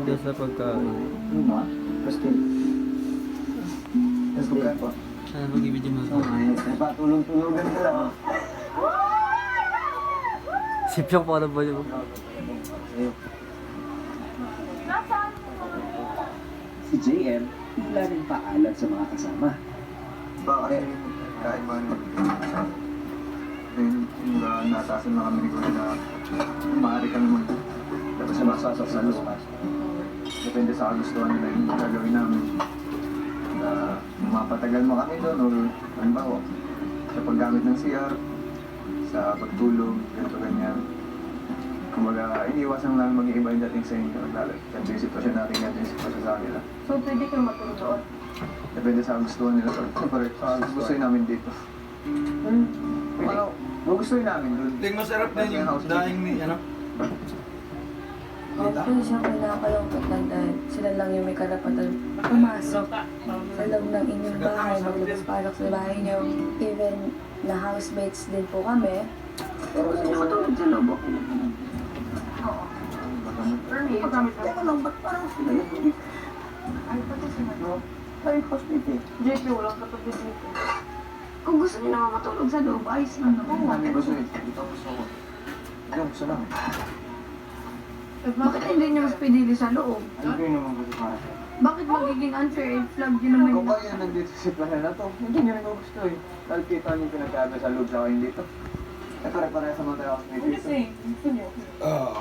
Hindi sa pagkain. Ano. Sana mag-ibigay mo. Ay, patulong-tulungan ka lang. Sipyang para ba yun? Si JM, bigla rin paalam sa mga kasama. Bakit kahit ba ano, then uh, natasan na kami ni Kuya na maaari kami mag tapos sa lupas. Depende sa kagustuhan nila yung gagawin namin. Na mapatagal mo kami doon or halimbawa sa paggamit ng CR, sa pagtulog, ganito ganyan. Kumbaga, iniiwasan lang maging iba yung dating sa inyo. Ganito yung sitwasyon natin, ganito yung sitwasyon sa kanila. So, pwede kang matulog doon. Depende sa gustuhan nila. Siyempre, sa gustuhin namin dito. Hmm. Ano, gustuhin namin doon. Ting masarap din yung daing ni, ano? Actually, siya kinakalungkot lang dahil sila lang yung may karapatan pumasok sa loob ng inyong bahay, maglabas-pasok sa bahay niyo. Even na housemates din po kami. Pero gusto niyo matulog sa loob. Oo. For me, teka lang, ba't parang sila hindi? Ay, pati sila. Ay, hospital. JP, walang dito. Kung gusto niyo naman matulog sa loob, ayos lang naman. Kami gusto eh. Dito gusto ko. Diyan gusto lang. Bakit hindi niyo mas pinili sa loob? Ano ko yun naman gusto para sa Bakit magiging unfair if flag yun naman Kung kayo nandito sa planet na to, hindi nyo rin gusto eh. Dahil kita nyo yung pinagkaba sa loob sa kayo dito. Eh pare-pareha sa mga tayo dito.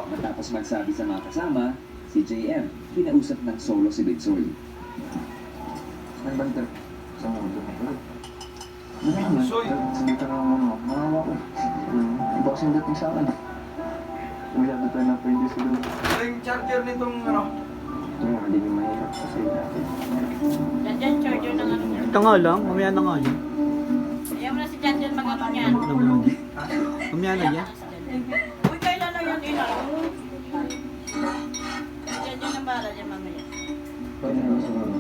Matapos magsabi sa mga kasama, si JM, kinausap ng solo si Bitsoy. May banda. Sa mundo pala. Ano Soy. Sabi ka naman mo, mamawa ko. Hmm, Iba kasing dating sa akin. Masyado tayo na pwede sa doon. Ito yung charger nitong, ano? Ito nga, hindi nyo mahirap kasi dati. Nandyan, charger ng ano niya. Ito nga lang, mamaya na nga yan. Ayaw mo na si Jan Jan mag-ano niyan. Ano ba? Mamaya na yan. Uy, kailan lang yan ina? Si Jan Jan ang bahala dyan mamaya. Pwede naman siguro.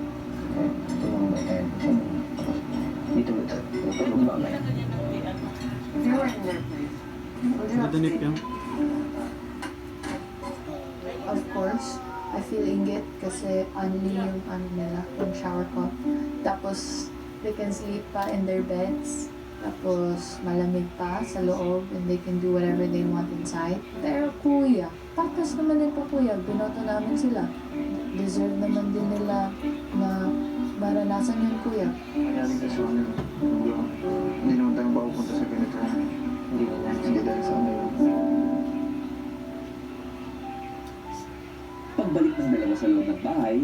Eh, tulong ba tayo? Dito ba tayo? Tulong ba kayo? Ganyan ang ulian. Madunip yan. Of course, I feel inggit kasi only yung ano nila, yung shower cup. Tapos, they can sleep pa in their beds. Tapos, malamig pa sa loob and they can do whatever they want inside. Pero kuya, patas naman din po kuya, binoto namin sila. Deserve naman din nila na maranasan yung kuya. Nangyari kasi Pagbalik ng dalawa sa loob bahay,